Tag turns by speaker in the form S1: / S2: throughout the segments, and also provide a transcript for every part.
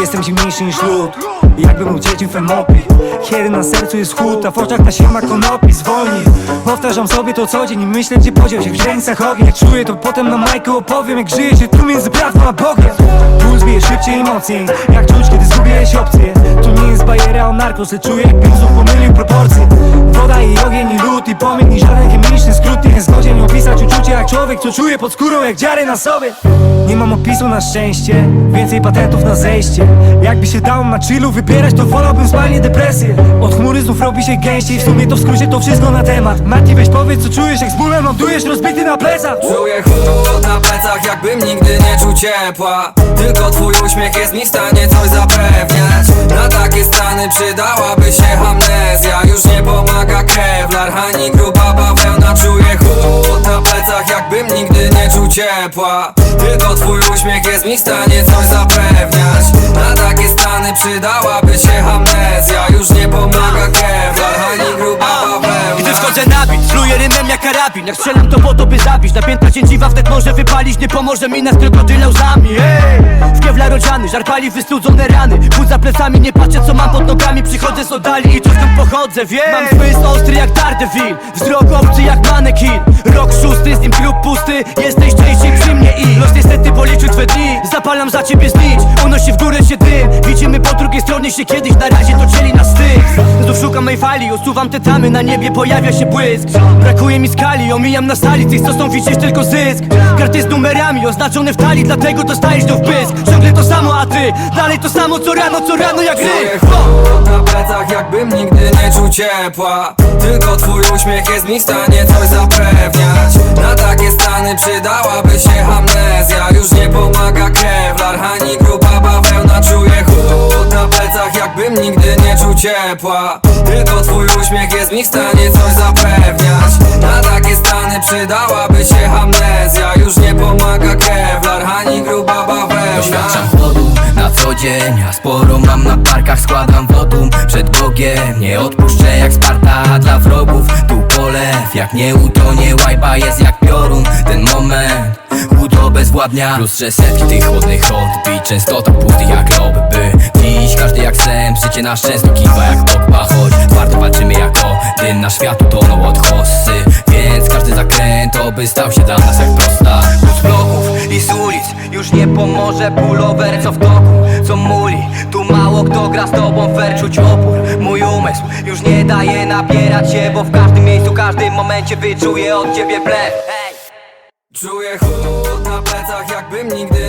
S1: Jestem zimniejszy niż lód Jakbym był dzieciem femopi Kiedy na sercu jest chłód, a w oczach tasiema konopi zwolni Powtarzam sobie to co dzień i myślę gdzie podział się w granicach ognia. Czuję to potem na majku opowiem jak żyje się tu między prawdą a Bogiem. Puls bije szybciej i mocniej, jak czuć kiedy zgubiłeś opcję Tu nie jest bajera o narkos, lecz czuję jak pędzów pomylił proporcje. Człowiek Co czuje pod skórą jak dziary na sobie. Nie mam opisu na szczęście Więcej patentów na zejście. Jakby się dało na chillu wybierać To wolałbym spalnie depresję. Od chmury znów robi się gęściej W sumie to w skrócie to wszystko na temat. Mati weź powiedz co czujesz jak z bólem lądujesz rozbity na plecach.
S2: Czuję chłód na plecach, jakbym nigdy nie czuł ciepła. Tylko twój uśmiech jest mi w stanie coś zapewniać. Na takie stany przydałaby się amnezja. Już nie pomaga kevlar, ani gruba bawełna. Czuję chłód jakbym nigdy nie czuł ciepła. Tylko twój uśmiech jest mi w stanie coś zapewniać. Na takie stany przydałaby się amnezja. Już nie pomaga kevlar, ani gruba bawełna
S3: Gdy wchodzę na bit, fluję rymem jak karabin. Jak strzelam to po to by zabić. Napięta cięciwa wnet może wypalić. Nie pomoże mi nas krokodyle łzami Ej! W kewlar rodziany, żarpali wystudzone rany. Pół za plecami, nie patrzę co mam pod nogami. Przychodzę z oddali i to skąd pochodzę, wiem. Mam zmysł ostry jak Daredevil Zapalam za ciebie znicz Unosi w górę się drugiej stronie się kiedyś Na razie to dzieli nas styk. Znów szukam mej fali Usuwam te tamy, na niebie pojawia się błysk. Brakuje mi skali, omijam na sali Tych co są widzieć tylko zysk. Karty z numerami oznaczone w talii Dlatego dostajesz to w pysk. Ciągle to samo, a ty Dalej to samo co rano, co rano jak
S2: chłód na plecach, jakbym nigdy nie czuł ciepła. Tylko twój uśmiech jest mi w stanie coś zapewniać. Na takie stany przydałaby się amnezja. Już nie pomaga kevlar, ani gruba bawełna. Czuję chłód na plecach, jakbym nigdy nie czuł ciepła. Tylko twój uśmiech jest mi w stanie coś zapewniać. Na takie stany przydałaby się amnezja. Już nie pomaga kevlar, ani gruba bawełna.
S4: Doświadczam chłodu na co dzień A sporo mam na parkach, składam wotum Przed Bogiem. Nie odpuszczę jak Sparta dla wrogów Tu polew, jak nie utonie łajba jest jak piorun. Ten moment Chłód obezwładnia Plus setki tych chłodnych odbić Częstota pustych jak lobby każdy jak sen Życie nasz często kiwa jak pokpa Choć twardo walczymy jako dym na światu Toną od hossy Więc każdy zakręt Oby stał się dla nas jak prosta. Z bloków i z ulic Już nie pomoże pullover co w toku Co muli. Tu mało kto gra z tobą fair Czuć opór. Mój umysł już nie daje nabierać się Bo w każdym miejscu, każdym momencie Wyczuję od ciebie blef!
S2: Czuję chłód na plecach, jakbym nigdy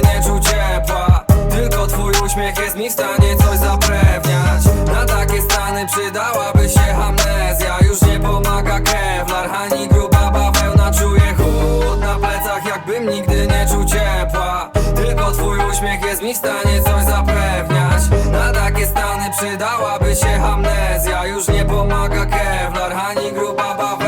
S2: przydałaby się amnezja. Już nie pomaga kevlar, ani gruba bawełna Czuję chłód na plecach, jakbym nigdy nie czuł ciepła. Tylko twój uśmiech jest mi w stanie coś zapewniać. Na takie stany przydałaby się amnezja. Już nie pomaga kevlar, ani gruba bawełna